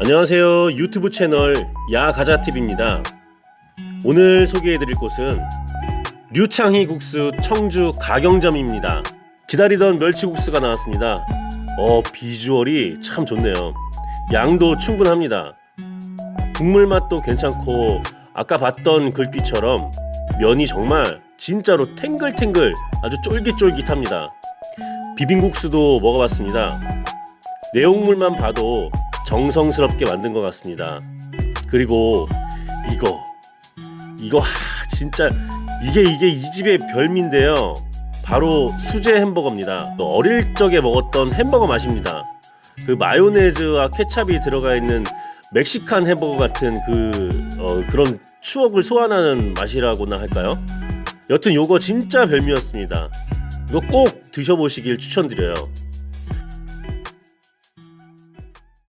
안녕하세요. 유튜브 채널 야가자TV입니다. 오늘 소개해드릴 곳은 류창희 국수 청주 가경점입니다. 기다리던 멸치국수가 나왔습니다. 어, 비주얼이 참 좋네요. 양도 충분합니다. 국물 맛도 괜찮고 아까 봤던 글귀처럼 면이 정말 진짜로 탱글탱글 아주 쫄깃쫄깃합니다. 비빔국수도 먹어봤습니다. 내용물만 봐도 정성스럽게 만든 것 같습니다. 그리고 이거 이거 하, 진짜 이게 이게 이 집의 별미인데요. 바로 수제 햄버거입니다. 또 어릴 적에 먹었던 햄버거 맛입니다. 그 마요네즈와 케찹이 들어가 있는 멕시칸 햄버거 같은 그 어, 그런 추억을 소환하는 맛이라고나 할까요? 여튼 요거 진짜 별미였습니다. 이거 꼭 드셔보시길 추천드려요.